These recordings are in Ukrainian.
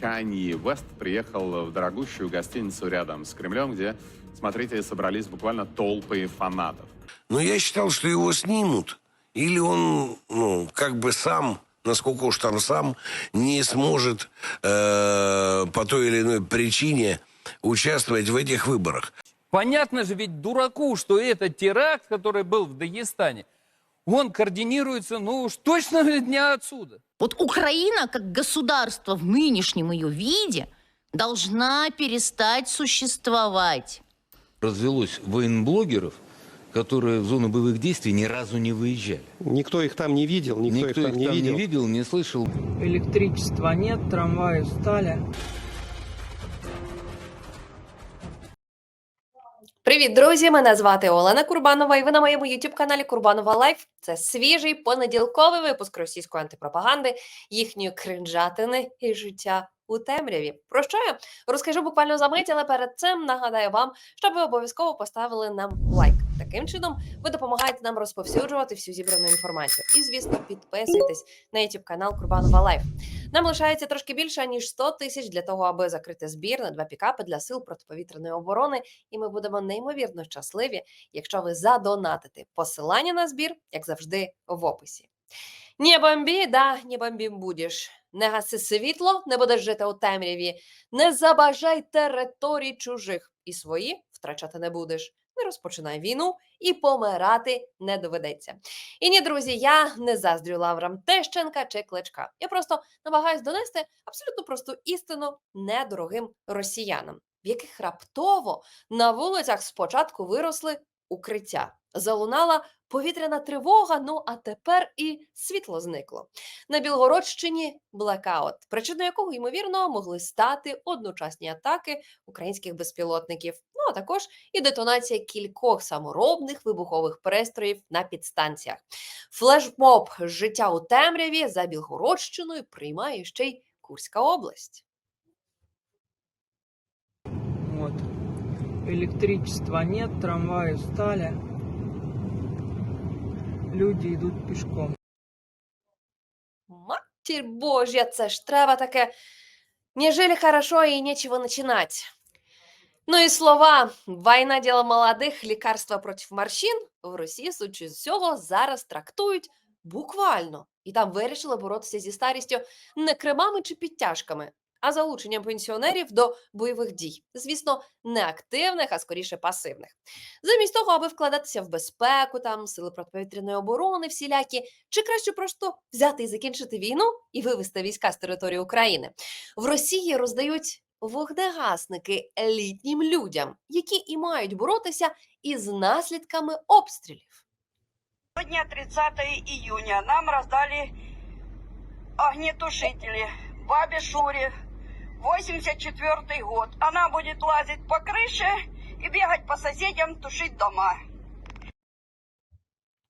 Канье Вест приехал в дорогущую гостиницу рядом с Кремлем, где, смотрите, собрались буквально толпы фанатов. Но я считал, что его снимут. Или он, ну, как бы сам, насколько уж там сам, не сможет э, по той или иной причине участвовать в этих выборах. Понятно же ведь дураку, что этот теракт, который был в Дагестане, он координируется, ну уж точно не отсюда. Вот Украина, как государство в нынешнем ее виде, должна перестать существовать. развелось военблогеров, которые в зону боевых действий ни разу не выезжали. Никто их там не видел, никто, Никто их там не видел. не видел, не слышал. Электричества нет, трамваи стали. Привіт, друзі! Мене звати Олена Курбанова, і ви на моєму youtube каналі Курбанова Лайф. Це свіжий понеділковий випуск російської антипропаганди, їхньої кринжатини і життя у темряві. Про що я розкажу буквально за мить, але перед цим нагадаю вам, щоб ви обов'язково поставили нам лайк. Таким чином ви допомагаєте нам розповсюджувати всю зібрану інформацію. І, звісно, підписуйтесь на youtube канал Курбанова Лайф. Нам лишається трошки більше ніж 100 тисяч для того, аби закрити збір на два пікапи для сил протиповітряної оборони і ми будемо неймовірно щасливі, якщо ви задонатите. Посилання на збір, як завжди, в описі. Не бомбі, да, не бомбім будеш. Не гаси світло, не будеш жити у темряві. Не забажай територій чужих і свої втрачати не будеш. Не розпочинай війну і помирати не доведеться. І ні, друзі, я не заздрю лаврам Тещенка чи Кличка. Я просто намагаюсь донести абсолютно просту істину недорогим росіянам, в яких раптово на вулицях спочатку виросли укриття. Залунала повітряна тривога, ну а тепер і світло зникло. На Білгородщині блекаут, причиною якого, ймовірно, могли стати одночасні атаки українських безпілотників, ну а також і детонація кількох саморобних вибухових пристроїв на підстанціях. Флешмоб життя у темряві за Білгородщиною приймає ще й Курська область. Вот. Электричества нет, трамваи стали. Люди идут пешком. Матір Божя, це ж треба таке. Не жили хорошо і нечего начинать. Ну і слова «війна діло молодих, лікарства проти морщин» в Росії, з всього, зараз трактують буквально. І там вирішили боротися зі старістю не кремами чи підтяжками, а залученням пенсіонерів до бойових дій. Звісно, не активних, а скоріше пасивних. Замість того, аби вкладатися в безпеку, там сили протиповітряної оборони, всілякі, чи краще просто взяти і закінчити війну і вивести війська з території України. В Росії роздають вогнегасники літнім людям, які і мають боротися із наслідками обстрілів. Сегодня 30 июня. Нам раздали огнетушители. Бабе Шуре 84 год. Она будет лазить по крыше і бігать по соседям, тушить дома.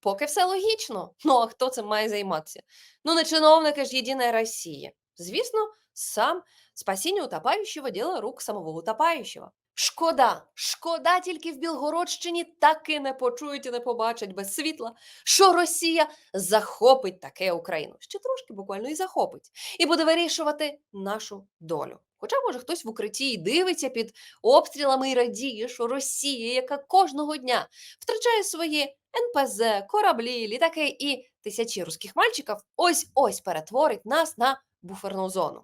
Поки все логічно. Ну а хто цим має займатися? Ну, не чиновники ж Єдиної Росії. Звісно, сам спасіння утопаючого – діло рук самого утопаючого. Шкода, шкода тільки в Білгородщині таки не почують і не побачать без світла, що Росія захопить таке Україну. Ще трошки буквально і захопить. І буде вирішувати нашу долю. Хоча, може, хтось в укритті і дивиться під обстрілами і радіє, що Росія, яка кожного дня втрачає свої НПЗ, кораблі, літаки і тисячі русських мальчиків, ось-ось перетворить нас на буферну зону.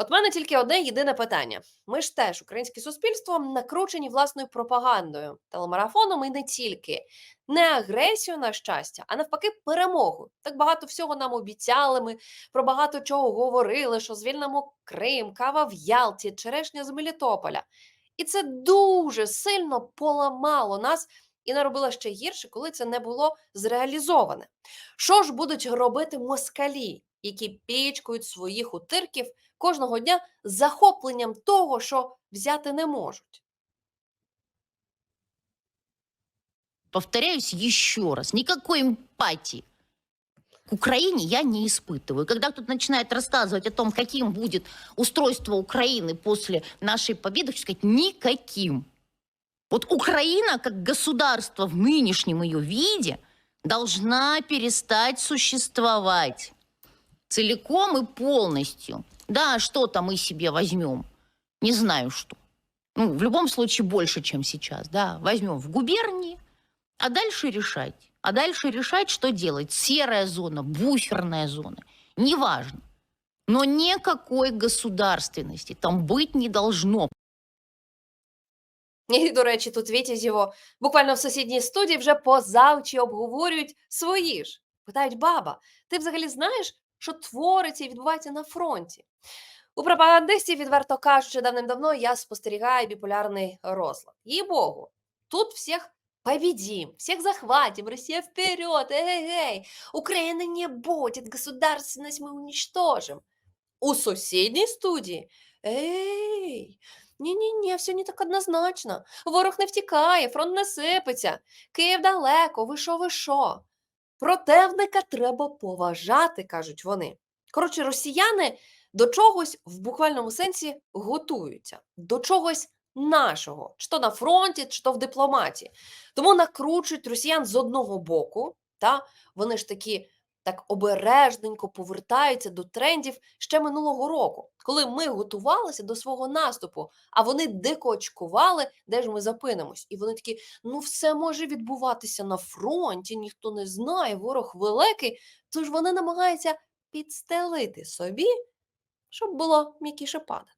От мене тільки одне єдине питання. Ми ж теж, українське суспільство, накручені власною пропагандою, телемарафоном і не тільки. Не агресію на щастя, а навпаки, перемогу. Так багато всього нам обіцяли. Ми про багато чого говорили, що звільнимо Крим, кава в Ялті, черешня з Мелітополя. І це дуже сильно поламало нас і наробило ще гірше, коли це не було зреалізоване. Що ж будуть робити москалі, які пічкують своїх утирків кожного дня з захопленням того, що взяти не можуть? Повторяюсь еще раз, никакой эмпатии к Украине я не испытываю. Когда кто-то начинает рассказывать о том, каким будет устройство Украины после нашей победы, хочу сказать, никаким. Вот Украина, как государство в нынешнем ее виде, должна перестать существовать. целиком и полностью. Да, что-то мы себе возьмем. Не знаю что. Ну, в любом случае больше, чем сейчас. Да, возьмем в губернии, а дальше решать. А дальше решать, что делать. Серая зона, буферная зона. Неважно. Но никакой государственности там быть не должно. І, до речі, тут Вітязєво буквально в сусідній студії вже поза очі обговорюють свої ж. Питають, баба, ти взагалі знаєш, що твориться і відбувається на фронті? У пропагандистів, відверто кажучи, давним-давно я спостерігаю біполярний розлад. Їй Богу, тут всіх победим, всех захватим, Россия вперед, эй-эй, Украины не будет, государственность мы уничтожим. У сусідній студії, ей, ні-ні-ні, все не так однозначно. Ворог не втікає, фронт не сипеться. Київ далеко, ви що, ви що? Противника треба поважати, кажуть вони. Коротше, росіяни до чогось в буквальному сенсі готуються, до чогось нашого, чи то на фронті, чи то в дипломатії. Тому накручують росіян з одного боку, та вони ж такі так обережненько повертаються до трендів ще минулого року, коли ми готувалися до свого наступу, а вони дико очкували, де ж ми запинимось. І вони такі: ну, все може відбуватися на фронті, ніхто не знає, ворог великий. Тож вони намагаються підстелити собі, щоб було м'якіше падати.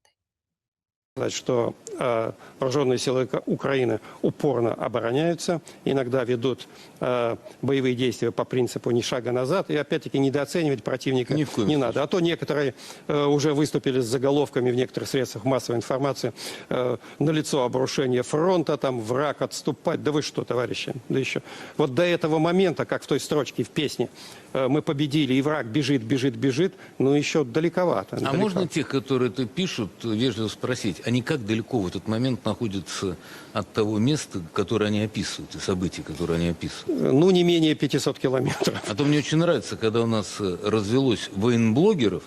Сказать, что э, вооруженные силы Украины упорно обороняются, иногда ведут э, боевые действия по принципу ни шага назад, и опять-таки недооценивать противника Ни не случае. надо. А то некоторые э, уже выступили с заголовками в некоторых средствах массовой информации э, на лицо обрушение фронта, там враг отступать. Да вы что, товарищи? Да еще. Вот до этого момента, как в той строчке в песне, мы победили, и враг бежит, бежит, бежит, ну еще далековато. А далеко. можно тех, которые это пишут, вежливо спросить, они как далеко в этот момент находятся от того места, которое они описывают, и событий, которые они описывают? Ну, не менее 500 километров. А то мне очень нравится, когда у нас э, развелось военблогеров,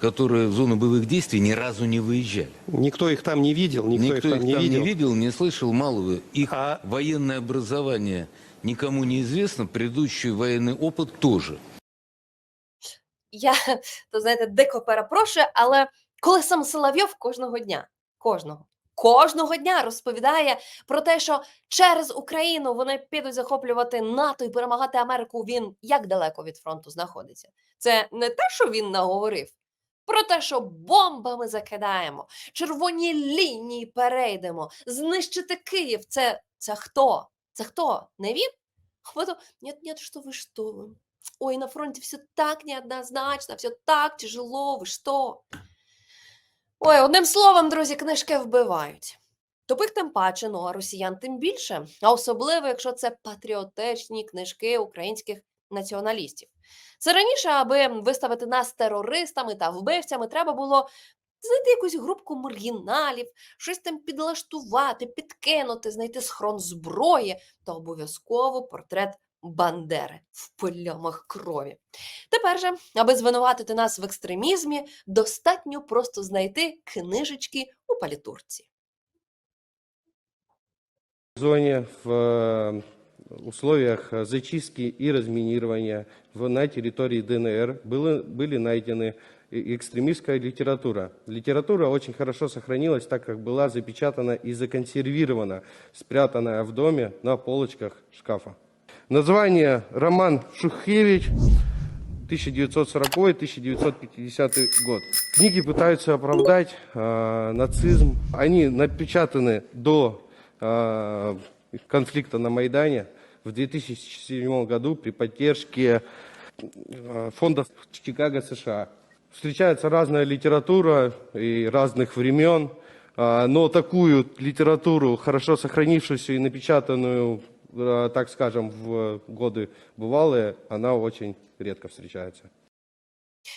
которые в зону боевых действий ни разу не выезжали. Никто их там не видел, никто, Никто их там, не, видел. не слышал, малого. Их А- военное образование никому не известно, предыдущий военный опыт тоже. Я, то знаєте, дико перепрошую, але коли сам Соловйов кожного дня, кожного, кожного дня розповідає про те, що через Україну вони підуть захоплювати НАТО і перемагати Америку, він як далеко від фронту знаходиться. Це не те, що він наговорив, про те, що бомбами закидаємо, червоні лінії перейдемо, знищити Київ. Це, це хто? Це хто? Не він? А потім, нет, нет, что вы, что вы. Ой, на фронте все так неоднозначно, все так тяжело, ви що? Ой, одним словом, друзі, книжки вбивають. Тупих тим паче, ну а росіян тим більше, а особливо, якщо це патріотичні книжки українських націоналістів. Це раніше, аби виставити нас терористами та вбивцями, треба було знайти якусь групку маргіналів, щось там підлаштувати, підкинути, знайти схрон зброї та обов'язково портрет Бандери в плямах крові. Тепер же, аби звинуватити нас в екстремізмі, достатньо просто знайти книжечки у палітурці. В зоне в условиях зачистки и разминирования на территории ДНР было, были найдены экстремистская литература. Литература очень хорошо сохранилась, так как была запечатана и законсервирована, спрятанная в доме на полочках шкафа. Название Роман Шухевич, 1940-1950 год. Книги пытаются оправдать э, нацизм. Они напечатаны до э, конфликта на Майдане в 2007 году при поддержке э, фонда Чикаго, США. Встречается разная литература и разных времен, а, но такую литературу, хорошо сохранившуюся и напечатанную, э, так скажем, в годы бывалые, она очень редко встречается.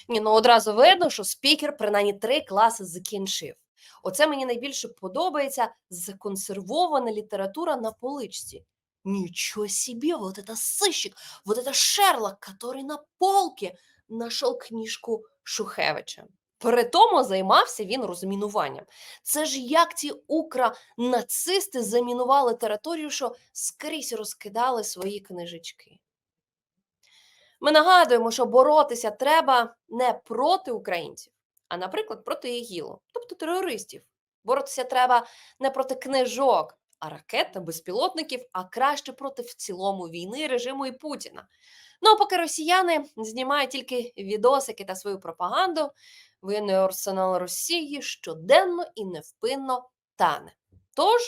Ні, ну одразу видно, що спікер принаймні три класи закінчив. Оце мені найбільше подобається законсервована література на поличці. Ничего себе, вот это сыщик, вот это Шерлок, который на полке нашел книжку Шухевича. При тому займався він розмінуванням. Це ж як ці укра-нацисти замінували територію, що скрізь розкидали свої книжечки. Ми нагадуємо, що боротися треба не проти українців, а, наприклад, проти ІГІЛу, тобто терористів. Боротися треба не проти книжок, а ракет та безпілотників, а краще проти в цілому війни режиму і Путіна. Ну а поки росіяни знімають тільки відосики та свою пропаганду, воєнний арсенал Росії щоденно і невпинно тане. Тож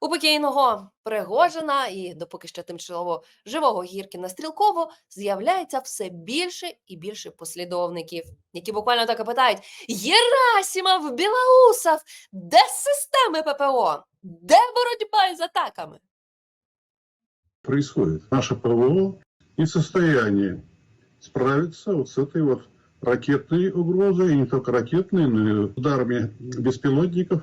у покійного Пригожина і допоки ще тимчасово живого Гіркіна Стрілково з'являється все більше і більше послідовників, які буквально так і питають: Єрасімов, Білоусов, де системи ППО? Де боротьба із атаками? происходит. Наше ПВО не в состоянии справиться вот с этой вот ракетной угрозой, и не только ракетной, но и ударами беспилотников,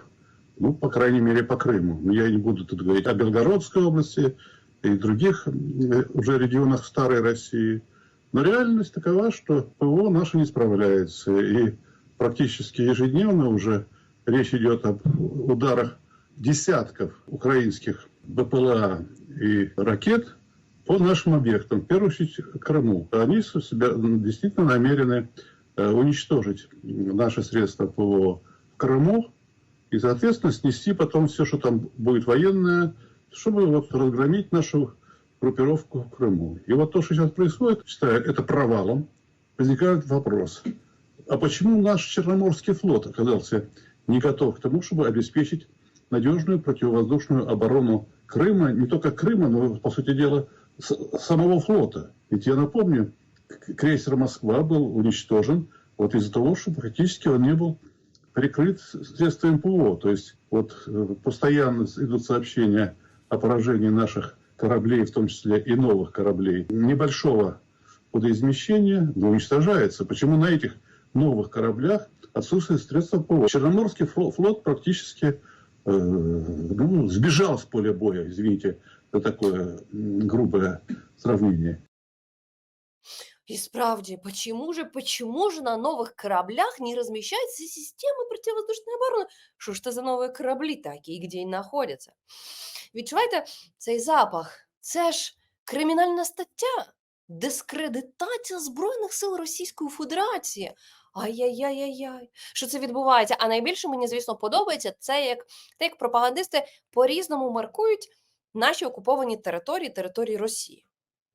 ну, по крайней мере, по Крыму. Я не буду тут говорить о Белгородской области и других уже регионах старой России. Но реальность такова, что ПВО наше не справляется. И практически ежедневно уже речь идет об ударах десятков украинских БПЛА и ракет по нашим объектам, в первую очередь Крыму. Они себя действительно намерены э, уничтожить наши средства ПВО в Крыму и, соответственно, снести потом все, что там будет военное, чтобы вот разгромить нашу группировку в Крыму. И вот то, что сейчас происходит, считаю это провалом. Возникает вопрос, а почему наш Черноморский флот оказался не готов к тому, чтобы обеспечить надежную противовоздушную оборону Крыма, не только Крыма, но, по сути дела, самого флота. Ведь я напомню, крейсер «Москва» был уничтожен вот из-за того, что практически он не был прикрыт средствами ПВО. То есть вот э, постоянно идут сообщения о поражении наших кораблей, в том числе и новых кораблей, небольшого водоизмещения, но уничтожается. Почему на этих новых кораблях отсутствует средства ПВО? Черноморский фло- флот практически э, ну, сбежал с поля боя, извините за такое грубое сравнение. И справді, почему же, почему же на новых кораблях не размещаются системы противовоздушной обороны? Що ж це за нові кораблі такі, і де вони знаходяться? Відчуваєте цей запах? Це ж кримінальна стаття, дискредитація Збройних сил Російської Федерації. Ай-яй-яй-яй-яй, що це відбувається? А найбільше мені, звісно, подобається це, як, те, як пропагандисти по-різному маркують наші окуповані території, території Росії.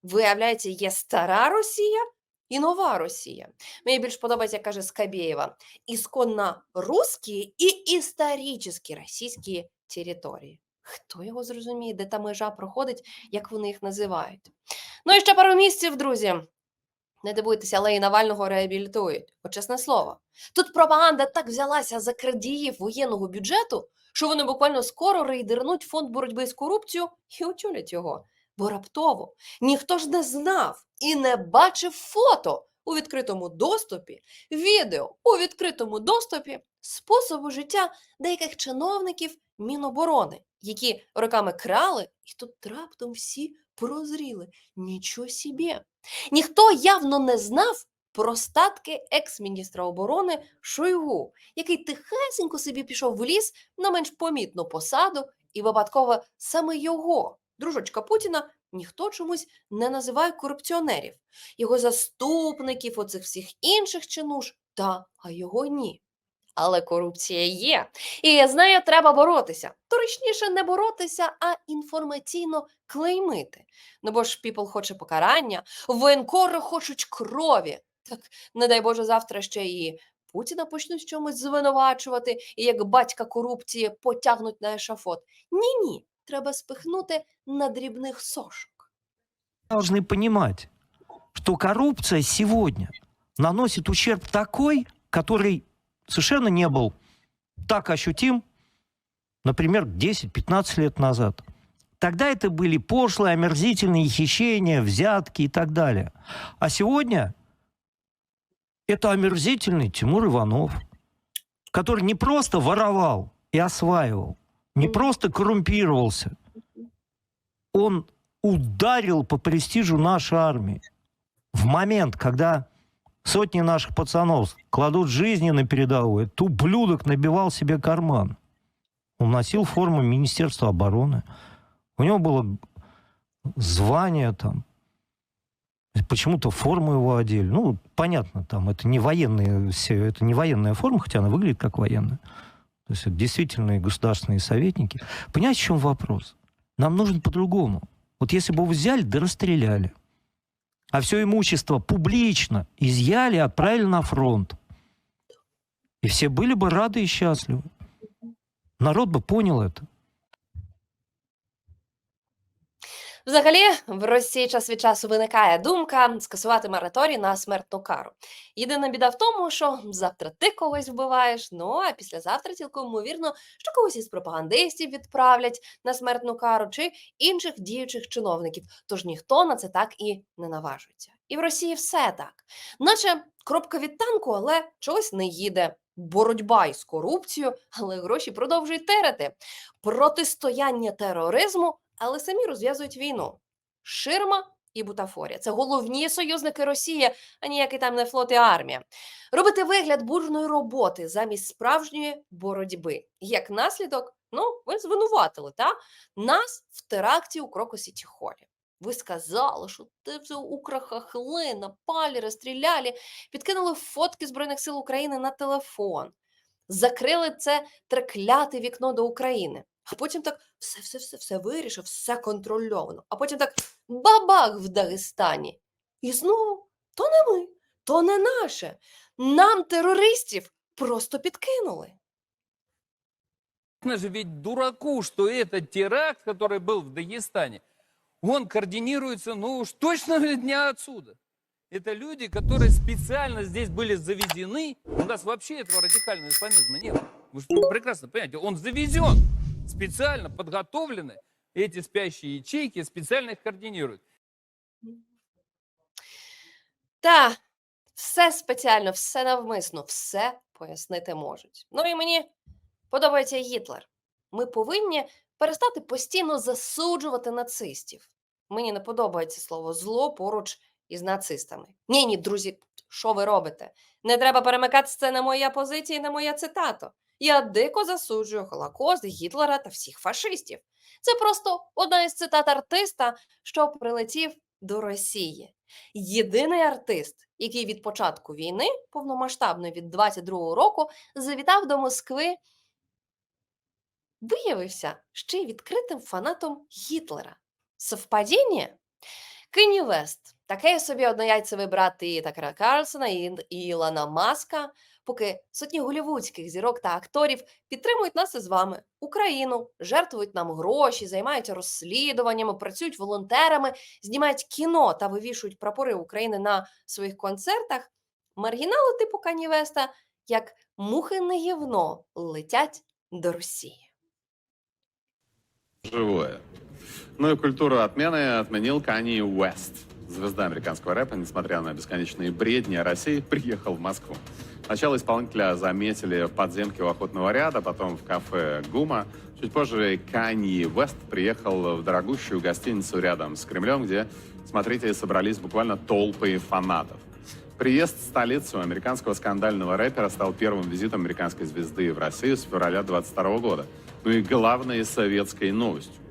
Виявляється, є стара Росія і нова Росія. Мені більш подобається, каже Скабєєва, ісконно русські і історичні російські території. Хто його зрозуміє, де та межа проходить, як вони їх називають? Ну і ще пару місяців, друзі. Не дивуйтеся, але і Навального реабілітують. От чесне слово. Тут пропаганда так взялася за крадіїв воєнного бюджету, що вони буквально скоро рейдернуть фонд боротьби з корупцією і очолять його. Бо раптово ніхто ж не знав і не бачив фото у відкритому доступі, відео у відкритому доступі способу життя деяких чиновників Міноборони, які роками крали, і тут раптом всі прозріли. Нічого собі. Ніхто явно не знав про статки екс-міністра оборони Шойгу, який тихесенько собі пішов в ліс на менш помітну посаду, і випадково саме його, дружочка Путіна, ніхто чомусь не називає корупціонерів, його заступників, оцих всіх інших чинуш, та а його ні. Але корупція є. І з нею треба боротися. Точніше, не боротися, а інформаційно клеймити. Ну бо ж піпл хоче покарання, воєнкори хочуть крові. Так, не дай Боже, завтра ще і Путіна почнуть чомусь звинувачувати, і як батька корупції потягнуть на ешафот. Ні, ні, треба спихнути на дрібних сошок. должны понимать, что коррупция сегодня наносит ущерб такой, который совершенно не был так ощутим, например, 10-15 лет назад. Тогда это были пошлые, омерзительные хищения, взятки и так далее. А сегодня это омерзительный Тимур Иванов, который не просто воровал и осваивал, не просто коррумпировался, он ударил по престижу нашей армии. В момент, когда сотни наших пацанов кладут жизни на передовую, этот ублюдок набивал себе карман. Он носил форму Министерства обороны. У него было звание там Почему-то форму его одели. Ну, понятно, там это не военные все, это не военная форма, хотя она выглядит как военная. То есть это действительные государственные советники. Понимаете, в чем вопрос? Нам нужно по-другому. Вот если бы его взяли, да расстреляли. А все имущество публично изъяли, отправили на фронт. И все были бы рады и счастливы. Народ бы понял это. Взагалі, в Росії час від часу виникає думка скасувати мораторій на смертну кару. Єдина біда в тому, що завтра ти когось вбиваєш, ну а післязавтра цілком ймовірно, що когось із пропагандистів відправлять на смертну кару чи інших діючих чиновників. Тож ніхто на це так і не наважується. І в Росії все так, наче кропка від танку, але чогось не їде. Боротьба із корупцією, але гроші продовжують терити. Протистояння тероризму але самі розв'язують війну. Ширма і бутафорія це головні союзники Росії, а ніякий там не флот і армія. Робити вигляд буржної роботи замість справжньої боротьби. Як наслідок, ну, ви звинуватили та? нас в теракті у Крокосі Тіхолі. Ви сказали, що ти все украхахли, напалі, розстріляли, підкинули фотки Збройних сил України на телефон, закрили це трекляте вікно до України. А потім так все, все, все, все вирішив, все контрольовано. А потім так бабах в Дагестані. І знову то не ми, то не наше. Нам терористів просто підкинули. Понятно же ведь дураку, что этот теракт, который был в Дагестане, он координируется, ну уж точно не отсюда. Это люди, которые специально здесь были завезены. У нас вообще этого радикального исламизма нет. Вы же прекрасно понимаете, он завезен, специально подготовлены. Эти спящие ячейки специально их координируют. Та все спеціально, все навмисно, все пояснити можуть. Ну і мені подобається Гітлер. Ми повинні перестати постійно засуджувати нацистів. Мені не подобається слово зло поруч із нацистами. Ні, ні, друзі, що ви робите? Не треба перемикатися, це не моя позиція, і не моя цитата. Я дико засуджую Холокост, Гітлера та всіх фашистів. Це просто одна із цитат артиста, що прилетів до Росії. Єдиний артист, який від початку війни, повномасштабної від 22-го року, завітав до Москви, виявився ще й відкритим фанатом Гітлера. Совпадіння? Кенні Вест, такий собі однояйцевий брат і Такера Карлсона, і Ілона Маска, поки сотні голівудських зірок та акторів підтримують нас із вами, Україну, жертвують нам гроші, займаються розслідуваннями, працюють волонтерами, знімають кіно та вивішують прапори України на своїх концертах. Маргінали типу Кані Веста, як мухи на гівно, летять до Росії. Живое. Ну и культуру отмены отменил Канье Уэст. Звезда американского рэпа, несмотря на бесконечные бредни о России, приехал в Москву. Сначала исполнителя заметили в подземке у охотного ряда, потом в кафе «Гума». Чуть позже Канье Уэст приехал в дорогущую гостиницу рядом с Кремлем, где, смотрите, собрались буквально толпы фанатов. Приезд в столицу американского скандального рэпера стал первым визитом американской звезды в Россию с февраля 22 года. Ну и главной советской новостью.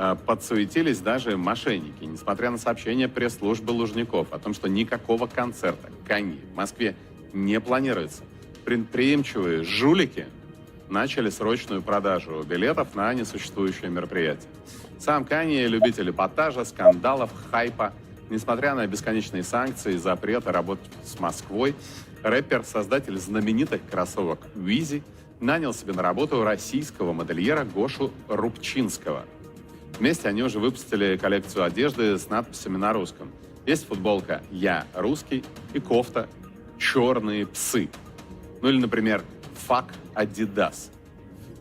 А, Подсуетились даже мошенники, несмотря на сообщения пресс-службы Лужников о том, что никакого концерта Канье в Москве не планируется. Предприимчивые жулики начали срочную продажу билетов на несуществующее мероприятие. Сам Канье любитель эпатажа, скандалов, хайпа. Несмотря на бесконечные санкции и запреты работать с Москвой, рэпер, создатель знаменитых кроссовок Визи, нанял себе на работу российского модельера Гошу Рубчинского. Вместе они уже выпустили коллекцию одежды с надписями на русском. Есть футболка «Я русский» и кофта «Черные псы». Ну или, например, «Фак Адидас».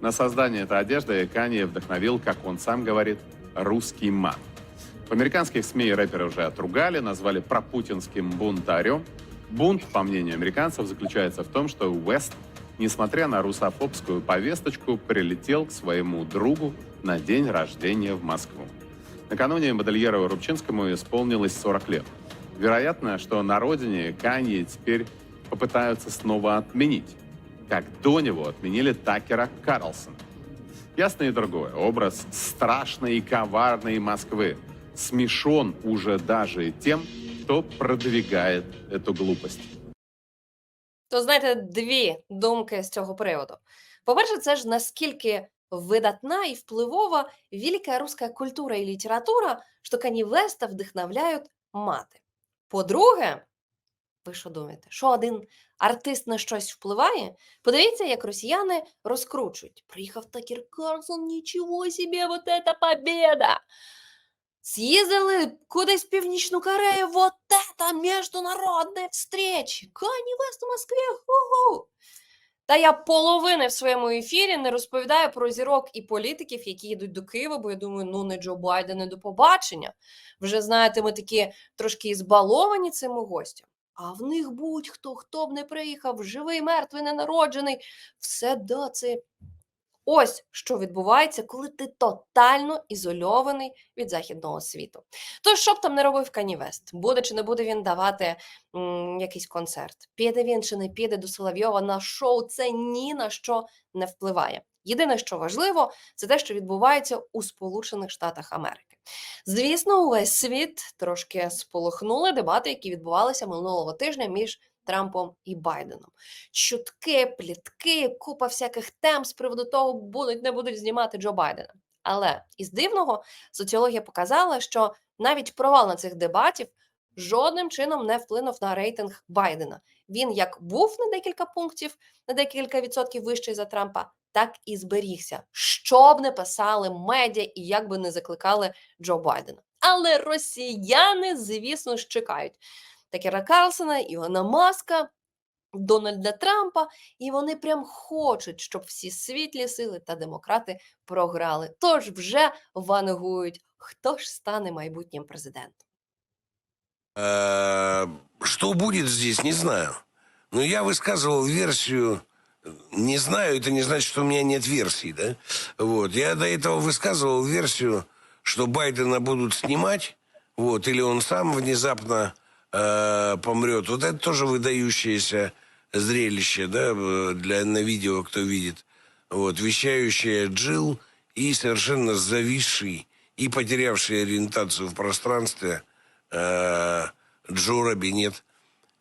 На создание этой одежды Канье вдохновил, как он сам говорит, русский мат. В американских СМИ рэпера уже отругали, назвали пропутинским бунтарем. Бунт, по мнению американцев, заключается в том, что Уэст, несмотря на русофобскую повесточку, прилетел к своему другу на день рождения в Москву. Накануне модельеру Рубчинскому исполнилось 40 лет. Вероятно, что на родине Канье теперь попытаются снова отменить, как до него отменили Такера Карлсона. Ясно и другое. Образ страшной и коварной Москвы смешон уже даже тем, кто продвигает эту глупость. То знаєте, дві думки з цього приводу. По-перше, це ж наскільки видатна і впливова велика руська культура і література, що Кані Веста вдохновляють мати. По-друге, ви що думаєте, що один артист на щось впливає? Подивіться, як росіяни розкручують. Приїхав Такер Карлсон, нічого собі, вот это победа! З'їздили кудись в Північну Корею, вот это міжнародні встречі! Кані Вест у Москві, ху-ху! Та я половини в своєму ефірі не розповідаю про зірок і політиків, які йдуть до Києва, бо я думаю, ну не Джо Байден, не до побачення. Вже знаєте, ми такі трошки збаловані цими гостями. А в них будь-хто, хто б не приїхав, живий, мертвий, ненароджений, все до це ось що відбувається, коли ти тотально ізольований від західного світу. Тож, що б там не робив Кані Вест, буде чи не буде він давати м, якийсь концерт, піде він чи не піде до Соловйова на шоу, це ні на що не впливає. Єдине, що важливо, це те, що відбувається у Сполучених Штатах Америки. Звісно, увесь світ трошки сполохнули дебати, які відбувалися минулого тижня між Трампом і Байденом. Чутки, плітки, купа всяких тем з приводу того, будуть не будуть знімати Джо Байдена. Але із дивного соціологія показала, що навіть провал на цих дебатів жодним чином не вплинув на рейтинг Байдена. Він як був на декілька пунктів, на декілька відсотків вищий за Трампа, так і зберігся. Що б не писали медіа і як би не закликали Джо Байдена. Але росіяни, звісно ж, чекають. Такера Карлсона, Ілона Маска, Дональда Трампа, і вони прям хочуть, щоб всі світлі сили та демократи програли. Тож вже вангують, хто ж стане майбутнім президентом. Э, Что будет здесь, не знаю. Но я высказывал версию, не знаю, это не значит, что у меня нет версий, да? Вот, я до этого высказывал версию, что Байдена будут снимать, вот, или он сам внезапно э, помрет. Вот это тоже выдающееся зрелище, да, для на видео, кто видит. Вот, вещающая Джилл и совершенно зависший и потерявший ориентацию в пространстве э, Джо Робинет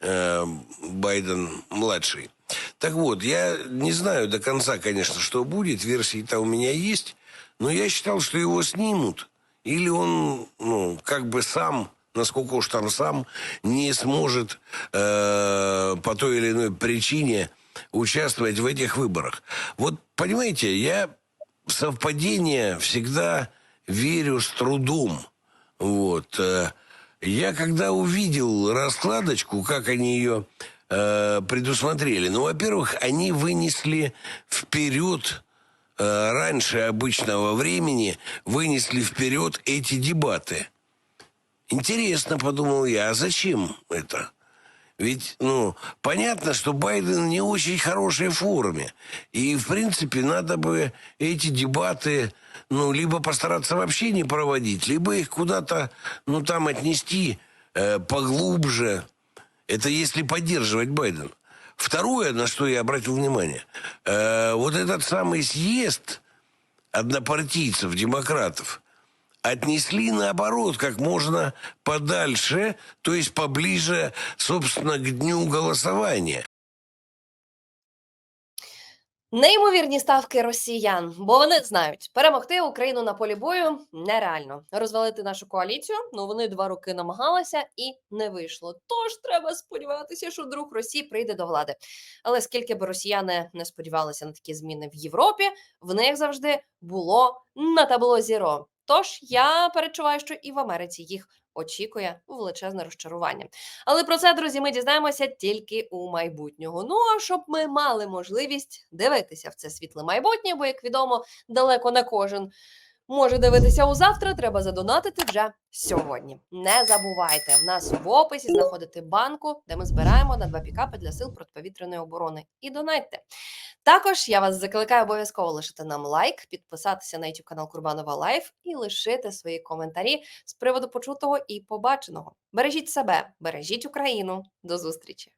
э, Байден младший. Так вот, я не знаю до конца, конечно, что будет. Версии-то у меня есть. Но я считал, что его снимут. Или он, ну, как бы сам, насколько уж там сам, не сможет э, по той или иной причине участвовать в этих выборах. Вот, понимаете, я в совпадение всегда верю с трудом. Вот. э, Я когда увидел раскладочку, как они ее э, предусмотрели, ну, во-первых, они вынесли вперед, э, раньше обычного времени, вынесли вперед эти дебаты. Интересно, подумал я, а зачем это? Ведь, ну, понятно, что Байден не очень хорошей форме. И, в принципе, надо бы эти дебаты, ну, либо постараться вообще не проводить, либо их куда-то, ну, там отнести э, поглубже. Это если поддерживать Байдена. Второе, на что я обратил внимание, э, вот этот самый съезд однопартийцев, демократов, отнесли наоборот, как можно подальше, то есть поближе, собственно, к дню голосования. Неймовірні ставки росіян, бо вони знають, перемогти Україну на полі бою нереально. Розвалити нашу коаліцію. Ну вони два роки намагалися і не вийшло. Тож треба сподіватися, що друг Росії прийде до влади. Але скільки б росіяни не сподівалися на такі зміни в Європі, в них завжди було на табло зіро. Тож я перечуваю, що і в Америці їх очікує величезне розчарування. Але про це, друзі, ми дізнаємося тільки у майбутнього. Ну а щоб ми мали можливість дивитися в це світле майбутнє, бо, як відомо, далеко не кожен може дивитися у завтра. Треба задонатити вже сьогодні. Не забувайте, в нас в описі знаходити банку, де ми збираємо на два пікапи для сил протиповітряної оборони. І донайте. Також я вас закликаю обов'язково лишити нам лайк, підписатися на YouTube канал Курбанова Лайф і лишити свої коментарі з приводу почутого і побаченого. Бережіть себе, бережіть Україну. До зустрічі!